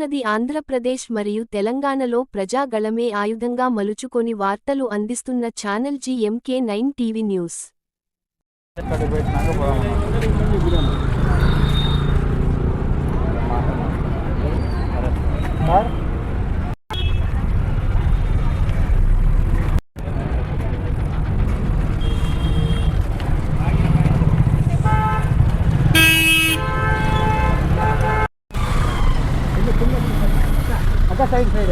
వస్తున్నది ఆంధ్రప్రదేశ్ మరియు తెలంగాణలో ప్రజాగళమే ఆయుధంగా మలుచుకొని వార్తలు అందిస్తున్న channel GMK nine TV news. thank you.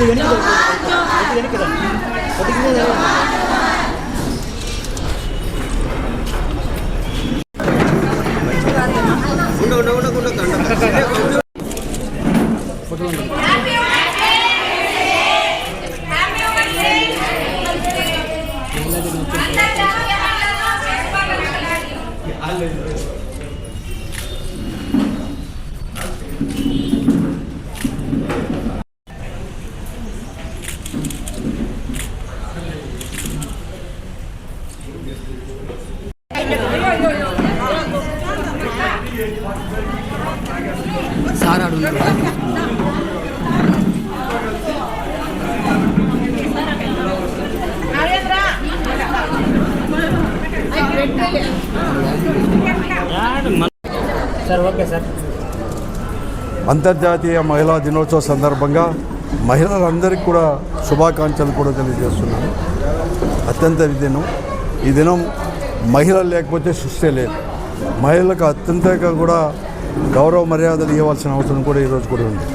பத்து மணிக்கு பத்து மணிக்கு தான் பத்துக்கு மேலே అంతర్జాతీయ మహిళా దినోత్సవ సందర్భంగా మహిళలందరికీ కూడా శుభాకాంక్షలు కూడా తెలియజేస్తున్నాను. అత్యంత దినం ఈ దినం మహిళలు లేకపోతే సృష్టి లేదు మహిళలకు అత్యంతగా కూడా గౌరవ మర్యాదలు ఇవ్వాల్సిన అవసరం కూడా ఈరోజు కూడా ఉంది.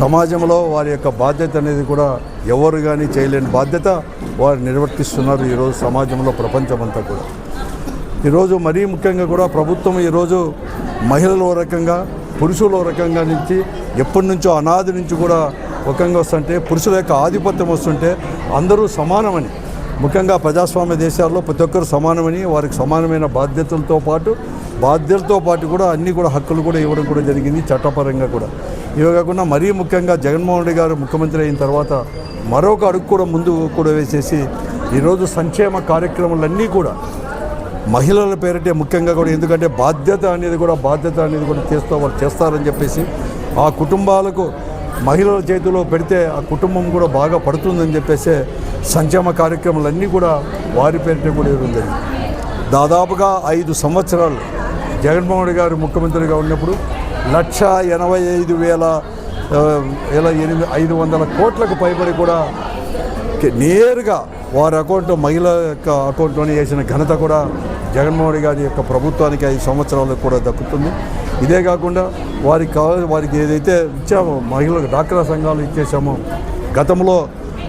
సమాజంలో వారి యొక్క బాధ్యత అనేది కూడా ఎవరు కానీ చేయలేని బాధ్యత వారు నిర్వర్తిస్తున్నారు ఈరోజు సమాజంలో ప్రపంచమంతా కూడా. ఈరోజు మరీ ముఖ్యంగా కూడా ప్రభుత్వం ఈరోజు మహిళలు ఓ రకంగా పురుషులు ఓ రకంగా నుంచి ఎప్పటి నుంచో అనాది నుంచి కూడా ఒకంగా వస్తుంటే పురుషుల యొక్క ఆధిపత్యం వస్తుంటే అందరూ సమానమని ముఖ్యంగా ప్రజాస్వామ్య దేశాల్లో ప్రతి ఒక్కరు సమానమని వారికి సమానమైన బాధ్యతలతో పాటు బాధ్యతతో పాటు కూడా అన్ని కూడా హక్కులు కూడా ఇవ్వడం కూడా జరిగింది చట్టపరంగా కూడా. ఇవే కాకుండా మరీ ముఖ్యంగా జగన్మోహన్ రెడ్డి గారు ముఖ్యమంత్రి అయిన తర్వాత మరొక అడుగు కూడా ముందు కూడా వేసేసి ఈరోజు సంక్షేమ కార్యక్రమాలన్నీ కూడా మహిళల పేరిటే ముఖ్యంగా కూడా ఎందుకంటే బాధ్యత అనేది కూడా బాధ్యత అనేది కూడా చేస్తూ వాళ్ళు చేస్తారని చెప్పేసి ఆ కుటుంబాలకు మహిళల చేతిలో పెడితే ఆ కుటుంబం కూడా బాగా పడుతుందని చెప్పేసి సంక్షేమ కార్యక్రమాలన్నీ కూడా వారి పేరిట కూడా ఇవ్వడం జరిగింది. దాదాపుగా ఐదు సంవత్సరాలు జగన్మోహన్ రెడ్డి గారు ముఖ్యమంత్రిగా ఉన్నప్పుడు లక్ష ఎనభై ఐదు వేల ఇలా వేల ఎనిమిది ఐదు వందల కోట్లకు పైబడి కూడా నేరుగా వారి అకౌంట్ మహిళ యొక్క అకౌంట్లోనే వేసిన ఘనత కూడా జగన్మోహన్ రెడ్డి గారి యొక్క ప్రభుత్వానికి ఐదు సంవత్సరాలకు కూడా దక్కుతుంది. ఇదే కాకుండా వారికి కావాలి వారికి ఏదైతే ఇచ్చామో మహిళలకు డాక్రా సంఘాలు ఇచ్చేసామో గతంలో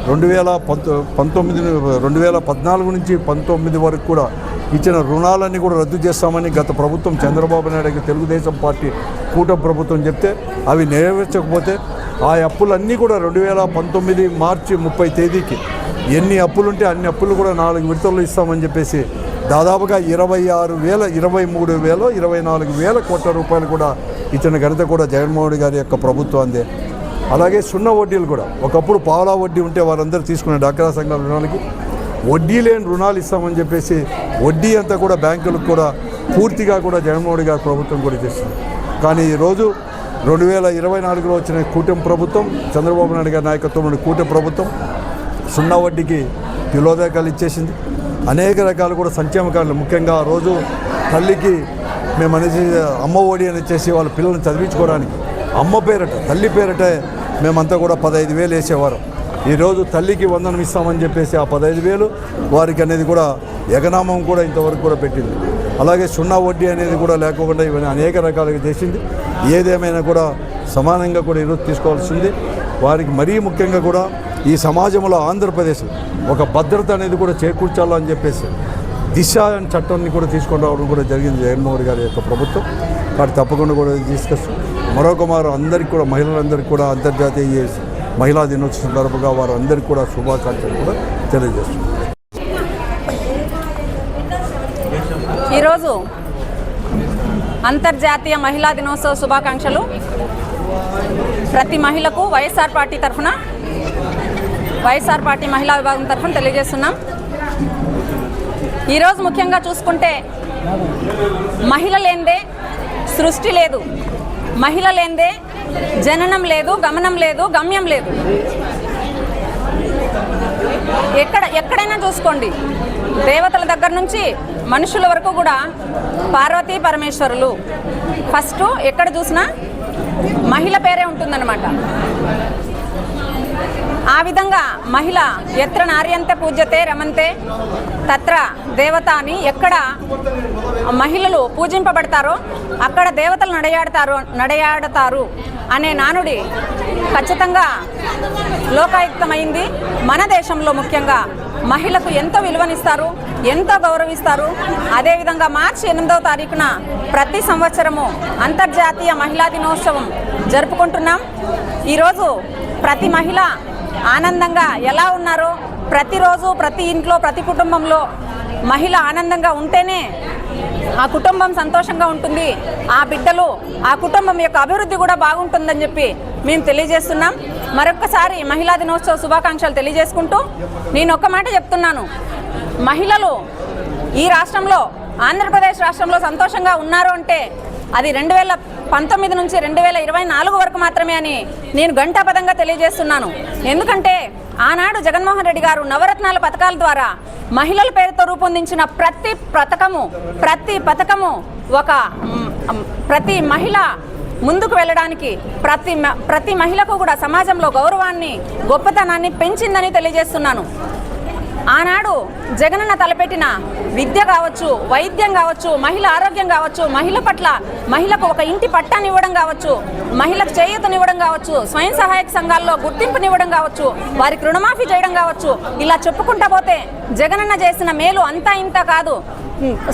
రెండు వేల పంతొ పంతొమ్మిది రెండు వేల పద్నాలుగు నుంచి పంతొమ్మిది వరకు కూడా ఇచ్చిన రుణాలన్నీ కూడా రద్దు చేస్తామని గత ప్రభుత్వం చంద్రబాబు నాయుడు తెలుగుదేశం పార్టీ కూటమి ప్రభుత్వం చెప్తే అవి నెరవేర్చకపోతే ఆ అప్పులన్నీ కూడా రెండు వేల పంతొమ్మిది మార్చి ముప్పై తేదీకి ఎన్ని అప్పులుంటే అన్ని అప్పులు కూడా నాలుగు విడతలు ఇస్తామని చెప్పేసి దాదాపుగా ఇరవై ఆరు వేల ఇరవై మూడు వేల ఇరవై నాలుగు వేల కోట్ల రూపాయలు కూడా ఇచ్చిన ఘనత కూడా జగన్మోహన్ గారి యొక్క ప్రభుత్వాందే అలాగే సున్న వడ్డీలు కూడా. ఒకప్పుడు పావలా వడ్డీ ఉంటే వారందరూ తీసుకునే డాక్రా సంఘాల రుణాలకి వడ్డీ లేని రుణాలు ఇస్తామని చెప్పేసి వడ్డీ అంతా కూడా బ్యాంకులకు కూడా పూర్తిగా కూడా జగన్మోహన్ గారి ప్రభుత్వం కూడా చేస్తుంది కానీ ఈరోజు రెండు వేల ఇరవై నాలుగులో వచ్చిన కూటమి ప్రభుత్వం చంద్రబాబు నాయుడు గారి నాయకత్వంలోని కూటమి ప్రభుత్వం సున్నా వడ్డీకి తిలోదకాలు ఇచ్చేసింది. అనేక రకాలు కూడా సంక్షేమ కార్యాలు. ముఖ్యంగా ఆ రోజు తల్లికి మేము అనేసి అమ్మ ఒడి అని చేసి వాళ్ళ పిల్లల్ని చదివించుకోవడానికి అమ్మ పేరట తల్లి పేరట మేమంతా కూడా పదహైదు వేలు వేసేవారు. ఈరోజు తల్లికి వందనం ఇస్తామని చెప్పేసి ఆ పదహైదు వేలు వారికి అనేది కూడా ఎగనామం కూడా ఇంతవరకు కూడా పెట్టింది. అలాగే సున్నా వడ్డీ అనేది కూడా లేకుండా ఇవన్నీ అనేక రకాలుగా చేసింది. ఏదేమైనా కూడా సమానంగా కూడా ఈరోజు తీసుకోవాల్సింది. వారికి మరీ ముఖ్యంగా కూడా ఈ సమాజంలో ఆంధ్రప్రదేశ్ ఒక భద్రత అనేది కూడా చేకూర్చాలని చెప్పేసి దిశ అనే చట్టాన్ని కూడా తీసుకొని రావడం కూడా జరిగింది జగన్మోహన్ గారి యొక్క ప్రభుత్వం. వాటి తప్పకుండా కూడా తీసుకొస్తాం మరొక వారు అందరికీ కూడా మహిళలందరికీ కూడా అంతర్జాతీయ మహిళా దినోత్సవం సందర్భంగా వారు అందరికీ కూడా శుభాకాంక్షలు కూడా తెలియజేస్తున్నారు ఈరోజు అంతర్జాతీయ మహిళా దినోత్సవ శుభాకాంక్షలు. ప్రతి మహిళకు వైఎస్ఆర్ పార్టీ తరఫున వైఎస్ఆర్ పార్టీ మహిళా విభాగం తరఫున తెలియజేస్తున్నాం. ఈరోజు ముఖ్యంగా చూసుకుంటే మహిళ లేనిదే సృష్టి లేదు. మహిళ లేనిదే జననం లేదు గమనం లేదు గమ్యం లేదు. ఎక్కడ ఎక్కడైనా చూసుకోండి. దేవతల దగ్గర నుంచి మనుషుల వరకు కూడా పార్వతీ పరమేశ్వరులు. ఫస్ట్ ఎక్కడ చూసినా మహిళ పేరే ఉంటుందన్నమాట. ఆ విధంగా మహిళ ఎత్ర నార్యంత పూజ్యతే రమంతే తత్ర దేవత అని ఎక్కడ మహిళలు పూజింపబడతారో అక్కడ దేవతలు నడయాడతారు నడయాడతారు అనే నానుడి ఖచ్చితంగా లోకాయుక్తమైంది. మన దేశంలో ముఖ్యంగా మహిళకు ఎంతో విలువనిస్తారు ఎంతో గౌరవిస్తారు అదేవిధంగా మార్చి ఎనిమిదవ తారీఖున ప్రతి సంవత్సరము అంతర్జాతీయ మహిళా దినోత్సవం జరుపుకుంటున్నాం. ఈరోజు ప్రతి మహిళ ఆనందంగా ఎలా ఉన్నారో ప్రతిరోజు ప్రతి ఇంట్లో ప్రతి కుటుంబంలో మహిళ ఆనందంగా ఉంటేనే ఆ కుటుంబం సంతోషంగా ఉంటుంది. ఆ బిడ్డలు ఆ కుటుంబం యొక్క అభివృద్ధి కూడా బాగుంటుందని చెప్పి మేము తెలియజేస్తున్నాం. మరొక్కసారి మహిళా దినోత్సవ శుభాకాంక్షలు తెలియజేసుకుంటూ నేను ఒక్క మాట చెప్తున్నాను. మహిళలు ఈ రాష్ట్రంలో ఆంధ్రప్రదేశ్ రాష్ట్రంలో సంతోషంగా ఉన్నారు అంటే అది రెండు వేల పంతొమ్మిది నుంచి రెండు వేల ఇరవై నాలుగు వరకు మాత్రమే అని నేను గంటాపదంగా తెలియజేస్తున్నాను. ఎందుకంటే ఆనాడు జగన్మోహన్ రెడ్డి గారు నవరత్నాల పథకాల ద్వారా మహిళల పేరుతో రూపొందించిన ప్రతి పథకము ప్రతి పథకము ఒక ప్రతి మహిళ ముందుకు వెళ్ళడానికి ప్రతి మ- ప్రతి మహిళకు కూడా సమాజంలో గౌరవాన్ని గొప్పతనాన్ని పెంచిందని తెలియజేస్తున్నాను. ఆనాడు జగనన్న తలపెట్టిన విద్య కావచ్చు వైద్యం కావచ్చు మహిళ ఆరోగ్యం కావచ్చు మహిళ పట్ల మహిళకు ఒక ఇంటి పట్టాన్ని ఇవ్వడం కావచ్చు మహిళకు చేయూతనివ్వడం కావచ్చు స్వయం సహాయక సంఘాల్లో గుర్తింపునివ్వడం కావచ్చు వారికి రుణమాఫీ చేయడం కావచ్చు ఇలా చెప్పుకుంటా పోతే జగనన్న చేసిన మేలు అంతా ఇంత కాదు.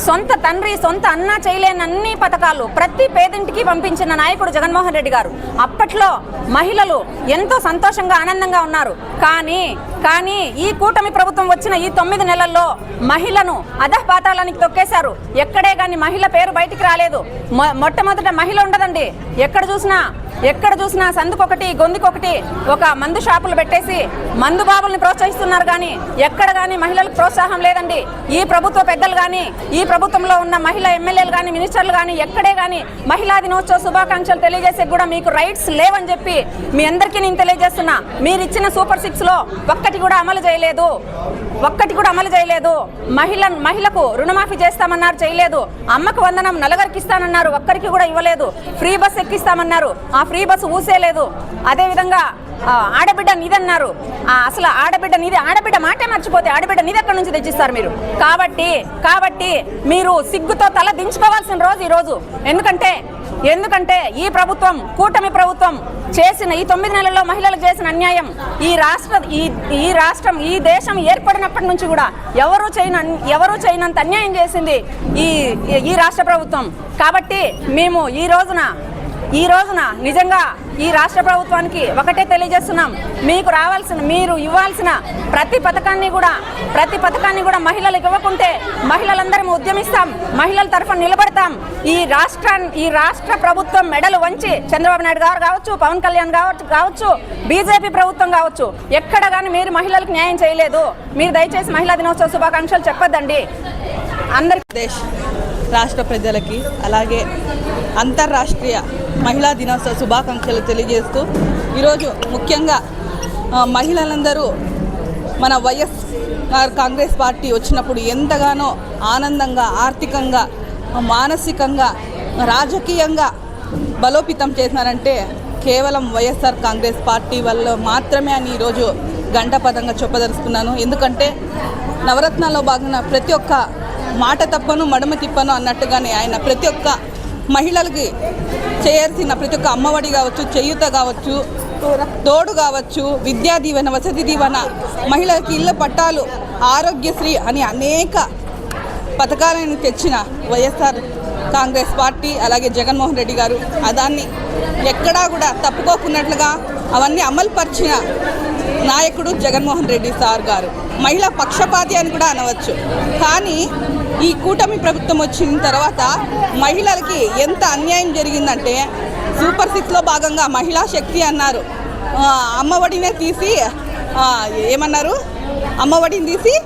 సొంత తండ్రి సొంత అన్న చేయలేని అన్ని పథకాలు ప్రతి పేదింటికి పంపించిన నాయకుడు జగన్మోహన్ రెడ్డి గారు. అప్పట్లో మహిళలు ఎంతో సంతోషంగా ఆనందంగా ఉన్నారు. కానీ కానీ ఈ కూటమి ప్రభుత్వం వచ్చిన ఈ తొమ్మిది నెలల్లో మహిళను అధపాతాలానికి తొక్కేశారు. ఎక్కడే కానీ మహిళ పేరు బయటికి రాలేదు. మొ- మొట్టమొదట మహిళ ఉండదండి. ఎక్కడ చూసినా ఎక్కడ చూసినా సందుకొకటి గొంతుకొకటి ఒక మందు షాపులు పెట్టేసి మందు బాబుల్ని ప్రోత్సహిస్తున్నారు కానీ ఎక్కడ కానీ మహిళలకు ప్రోత్సాహం లేదండి. ఈ ప్రభుత్వ పెద్దలు కానీ ఈ ప్రభుత్వంలో ఉన్న మహిళా ఎమ్మెల్యేలు కానీ మినిస్టర్లు కానీ ఎక్కడే కానీ మహిళా దినోత్సవ శుభాకాంక్షలు తెలియజేసే కూడా మీకు రైట్స్ లేవని చెప్పి మీ అందరికీ నేను తెలియజేస్తున్నా. మీరు ఇచ్చిన సూపర్ సిక్స్లో ఒక్కటి కూడా అమలు చేయలేదు. ఒక్కటి కూడా అమలు చేయలేదు. మహిళ మహిళకు రుణమాఫీ చేస్తామన్నారు చేయలేదు. అమ్మకు వందనం నలుగురికి ఇస్తానన్నారు ఒక్కరికి కూడా ఇవ్వలేదు. ఫ్రీ బస్ ఎక్కిస్తామన్నారు. ఆ ఫ్రీ బస్సు ఊసేలేదు. అదేవిధంగా ఆడబిడ్డ నీదన్నారు. ఆ, అసలు ఆడబిడ్డ నీది ఆడబిడ్డ మాటే మర్చిపోతే ఆడబిడ్డ నీది ఎక్కడి నుంచి తెచ్చిస్తారు మీరు? కాబట్టి కాబట్టి మీరు సిగ్గుతో తల దించుకోవాల్సిన రోజు ఈరోజు. ఎందుకంటే ఎందుకంటే ఈ ప్రభుత్వం కూటమి ప్రభుత్వం చేసిన ఈ తొమ్మిది నెలల్లో మహిళలు చేసిన అన్యాయం ఈ రాష్ట్ర ఈ ఈ రాష్ట్రం ఈ దేశం ఏర్పడినప్పటి నుంచి కూడా ఎవరు చేయన ఎవరు చేయనంత అన్యాయం చేసింది ఈ ఈ రాష్ట్ర ప్రభుత్వం. కాబట్టి మేము ఈ రోజున ఈ రోజున నిజంగా ఈ రాష్ట్ర ప్రభుత్వానికి ఒకటే తెలియజేస్తున్నాం. మీకు రావాల్సిన మీరు ఇవ్వాల్సిన ప్రతి పథకాన్ని కూడా ప్రతి పథకాన్ని కూడా మహిళలకు ఇవ్వకుంటే మహిళలందరం ఉద్యమిస్తాం మహిళల తరఫున నిలబడతాం. ఈ రాష్ట్ర ఈ రాష్ట్ర ప్రభుత్వం మెడలు వంచి చంద్రబాబు నాయుడు గారు కావచ్చు పవన్ కళ్యాణ్ కావచ్చు కావచ్చు బీజేపీ ప్రభుత్వం కావచ్చు ఎక్కడ కానీ మీరు మహిళలకు న్యాయం చేయలేదు. మీరు దయచేసి మహిళా దినోత్సవ శుభాకాంక్షలు చెప్పొద్దండి. అందరికీ రాష్ట్ర ప్రజలకి అలాగే అంతర్రాష్ట్రీయ మహిళా దినోత్సవ శుభాకాంక్షలు తెలియజేస్తూ ఈరోజు ముఖ్యంగా మహిళలందరూ మన వైఎస్ఆర్ కాంగ్రెస్ పార్టీ వచ్చినప్పుడు ఎంతగానో ఆనందంగా ఆర్థికంగా మానసికంగా రాజకీయంగా బలోపేతం చేసినారంటే కేవలం వైఎస్ఆర్ కాంగ్రెస్ పార్టీ వల్ల మాత్రమే అని ఈరోజు గంటపదంగా చెప్పదలుచుకున్నాను. ఎందుకంటే నవరత్నాల్లో భాగంగా ప్రతి ఒక్క మాట తప్పను మడమ తిప్పను అన్నట్టుగానే ఆయన ప్రతి ఒక్క మహిళలకి చేయాల్సిన ప్రతి ఒక్క అమ్మఒడి కావచ్చు చేయూత కావచ్చు తోడు కావచ్చు విద్యా దీవెన వసతి దీవెన మహిళలకి ఇళ్ళ పట్టాలు ఆరోగ్యశ్రీ అని అనేక పథకాలను తెచ్చిన వైఎస్ఆర్ కాంగ్రెస్ పార్టీ అలాగే జగన్మోహన్ రెడ్డి గారు. అదాన్ని దాన్ని ఎక్కడా కూడా తప్పుకోకున్నట్లుగా అవన్నీ అమలుపరిచిన నాయకుడు జగన్మోహన్ రెడ్డి సార్ గారు. మహిళా పక్షపాతి అని కూడా అనవచ్చు. కానీ ఈ కూటమి ప్రభుత్వం వచ్చిన తర్వాత మహిళలకి ఎంత అన్యాయం జరిగిందంటే సూపర్ సిక్స్లో భాగంగా మహిళా శక్తి అన్నారు. అమ్మఒడినే తీసి ఏమన్నారు? అమ్మఒడిని తీసి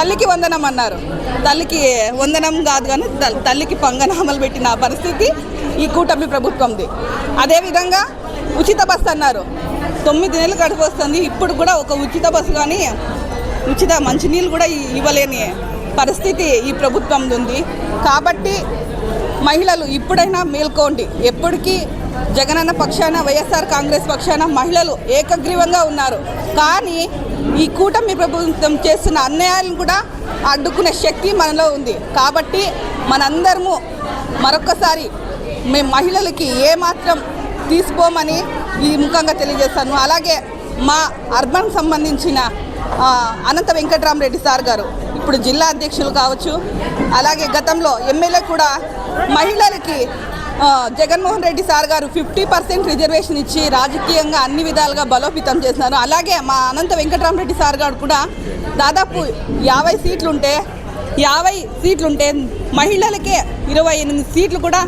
తల్లికి వందనం అన్నారు. తల్లికి వందనం కాదు కానీ తల్- తల్లికి పంగనామలు పెట్టిన పరిస్థితి ఈ కూటమి ప్రభుత్వంది. అదేవిధంగా ఉచిత బస్సు అన్నారు. తొమ్మిది నెలలు గడుపు వస్తుంది. ఇప్పుడు కూడా ఒక ఉచిత బస్సు కానీ ఉచిత మంచినీళ్ళు కూడా ఇవ్వలేని పరిస్థితి ఈ ప్రభుత్వం ఉంది. కాబట్టి మహిళలు ఇప్పుడైనా మేల్కోండి. ఎప్పటికీ జగనన్న పక్షాన వైఎస్ఆర్ కాంగ్రెస్ పక్షాన మహిళలు ఏకగ్రీవంగా ఉన్నారు. కానీ ఈ కూటమి ప్రభుత్వం చేస్తున్న అన్యాయాలను కూడా అడ్డుకునే శక్తి మనలో ఉంది. కాబట్టి మనందరము మరొకసారి మేము మహిళలకి ఏమాత్రం తీసుకోమని ఈ ముఖంగా తెలియజేస్తాను. అలాగే మా అర్బన్ సంబంధించిన అనంత వెంకటరామరెడ్డి సార్ గారు. ఇప్పుడు జిల్లా అధ్యక్షులు కావచ్చు అలాగే గతంలో ఎమ్మెల్యే కూడా మహిళలకి జగన్మోహన్ రెడ్డి సార్ గారు ఫిఫ్టీ పర్సెంట్ రిజర్వేషన్ ఇచ్చి రాజకీయంగా అన్ని విధాలుగా బలోపేతం చేస్తున్నారు. అలాగే మా అనంత వెంకటరామరెడ్డి సార్ గారు కూడా దాదాపు యాభై సీట్లుంటే యాభై సీట్లుంటే మహిళలకే ఇరవై ఎనిమిది సీట్లు కూడా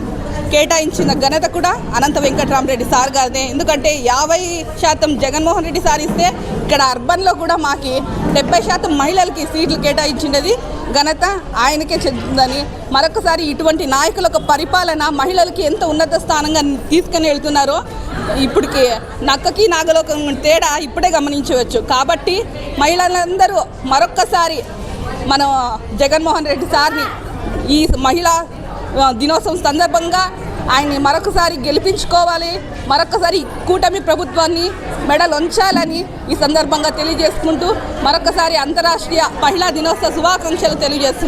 కేటాయించిన ఘనత కూడా అనంత వెంకటరామరెడ్డి సార్ గారిదే. ఎందుకంటే యాభై శాతం జగన్మోహన్ రెడ్డి సార్ ఇస్తే ఇక్కడ అర్బన్లో కూడా మాకి డెబ్బై శాతం మహిళలకి సీట్లు కేటాయించినది ఘనత ఆయనకే చెందుతుందని మరొకసారి ఇటువంటి నాయకుల పరిపాలన మహిళలకి ఎంత ఉన్నత స్థానంగా తీసుకుని వెళ్తున్నారో ఇప్పటికి నక్కకి నాగలోకం తేడా ఇప్పుడే గమనించవచ్చు. కాబట్టి మహిళలందరూ మరొక్కసారి మనం జగన్మోహన్ రెడ్డి సార్ని ఈ మహిళా దినోత్సవం సందర్భంగా ఆయన్ని మరొకసారి గెలిపించుకోవాలి. మరొకసారి కూటమి ప్రభుత్వాన్ని మెడలొంచాలని ఈ సందర్భంగా తెలియజేసుకుంటూ మరొకసారి అంతరాష్ట్రీయ మహిళా దినోత్సవ శుభాకాంక్షలు తెలియజేస్తుంది